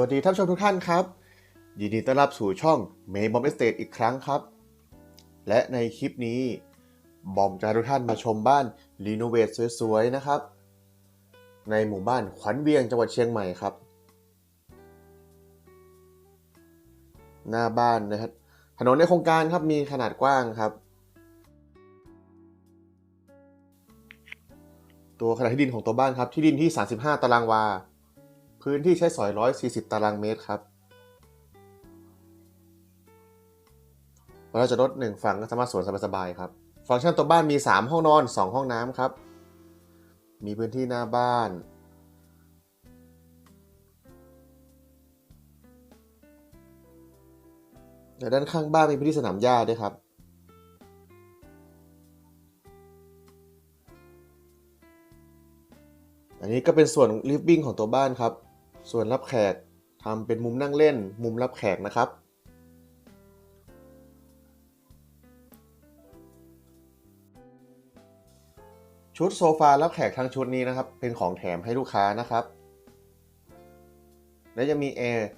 วัสดีท่านผู้ชมทุกท่านครับ ยินดีต้อนรับสู่ช่องเมย์บอมเอสเตอีกครั้งครับ และในคลิปนี้ บอมจะทุกท่านมาชมบ้านรีโนเวทสวยๆนะครับ ในหมู่บ้านขวัญเวียงจังหวัดเชียงใหม่ครับ หน้าบ้านนะครับถนนในโครงการครับมีขนาดกว้างครับ ตัวขนาดที่ดินของตัวบ้านครับที่ดินที่ 35 ตารางวา พื้นที่ใช้สอย 140 ตารางเมตรครับเราจะลดหนึ่งฝั่งก็สามารถสวนสบายๆครับ ฟังก์ชันตัวบ้านมี 3 ห้องนอน 2 ห้องน้ำครับ มีพื้นที่หน้าบ้านและด้านข้างบ้านมีพื้นที่สนามหญ้าด้วยครับอันนี้ก็เป็นส่วนลิฟวิ่งของตัวบ้านครับ ส่วนรับแขกทำเป็นมุมนั่งเล่น มุมรับแขกนะครับ ชุดโซฟารับแขกทั้งชุดนี้นะครับ เป็นของแถมให้ลูกค้านะครับ และยังมีแอร์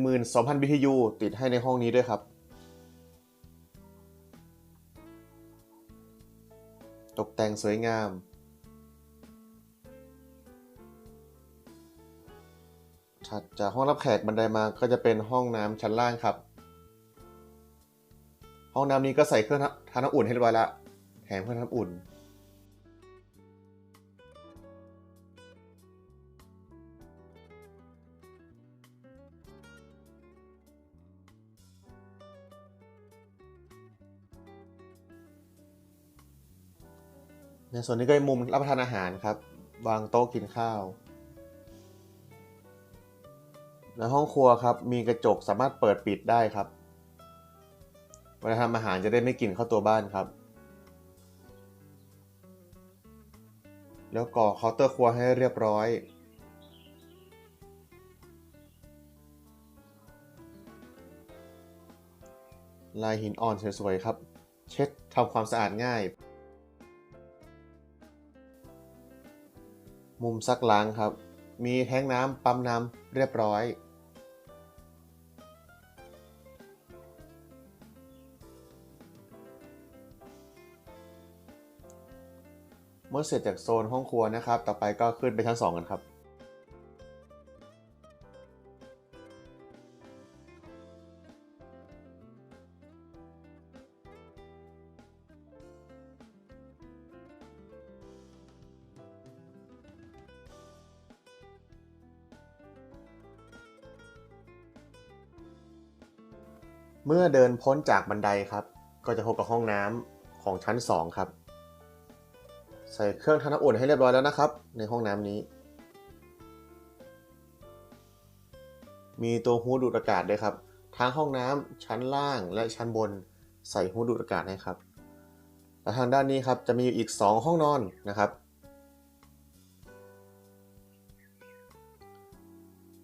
12,000 BTU ติดให้ในห้องนี้ด้วยครับ ตกแต่งสวยงาม ถัดจากห้องรับแขกบันไดมาก็จะเป็นห้องน้ำชั้นล่างครับ ห้องน้ำนี้ก็ใส่เครื่องทำน้ำอุ่นให้เรียบร้อยแล้วแถมเครื่องทำน้ำอุ่น ในส่วนนี้ก็เป็นมุมรับประทานอาหารครับ วางโต๊ะกินข้าว ในห้องครัวครับมีกระจกสามารถเปิดปิดได้ครับเวลาทำอาหารจะได้ไม่กลิ่นเข้าตัวบ้านครับ แล้วก่อเคาน์เตอร์ครัวให้เรียบร้อย ลายหินอ่อนสวยๆครับ เช็ดทำความสะอาดง่าย มุมซักล้างครับ มีแท้งน้ำปั๊มน้ำเรียบร้อย เมื่อเสร็จจากโซนห้องครัวนะครับ ต่อไปก็ขึ้นไปชั้น 2 กันครับเมื่อเดินพ้นจากบันไดครับ ก็จะพบกับห้องน้ำของชั้น 2 ครับ ใส่เครื่องทำน้ำอุ่นให้เรียบร้อยแล้วนะครับ ในห้องน้ำนี้ มีตัวฮูดดูดอากาศด้วยครับ ทั้งห้องน้ำชั้นล่างและชั้นบน ใส่ฮูดดูดอากาศให้ครับ และทางด้านนี้ครับจะมีอยู่อีก 2 ห้องนอนนะครับ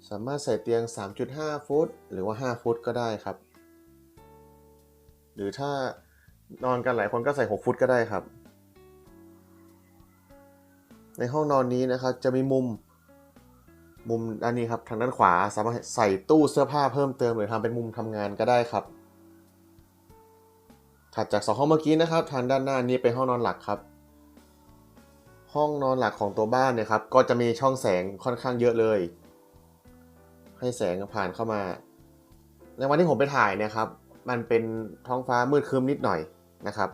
สามารถใส่เตียง 3.5 ฟุต หรือว่า 5 ฟุตก็ได้ครับ หรือถ้านอนกันหลายคนก็ใส่ 6 ฟุตก็ได้ครับ ในห้องนอนนี้นะครับจะมีมุมมุมด้านนี้ครับทางด้านขวาสามารถใส่ตู้เสื้อผ้าเพิ่มเติมหรือทำเป็นมุมทำงานก็ได้ครับ ถัดจากสองห้องเมื่อกี้นะครับ ทางด้านหน้านี้เป็นห้องนอนหลักครับ ห้องนอนหลักของตัวบ้านเนี่ยครับก็จะมีช่องแสงค่อนข้างเยอะเลย ให้แสงผ่านเข้ามา ในวันที่ผมไปถ่ายเนี่ยครับ มันเป็นท้องฟ้ามืดครึ้มนิดหน่อยนะครับ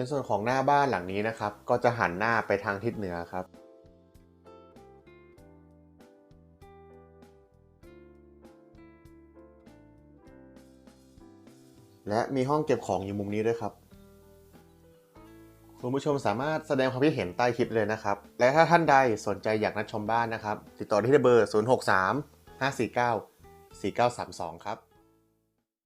ในส่วนของหน้าบ้านหลังนี้นะครับ ก็จะหันหน้าไปทางทิศเหนือครับ และมีห้องเก็บของอยู่มุมนี้ด้วยครับคุณผู้ชมสามารถแสดงความคิดเห็นใต้คลิปเลยนะครับ และถ้าท่านใดสนใจอยากนัดชมบ้านนะครับ ติดต่อที่เบอร์ 063 549 4932 ครับ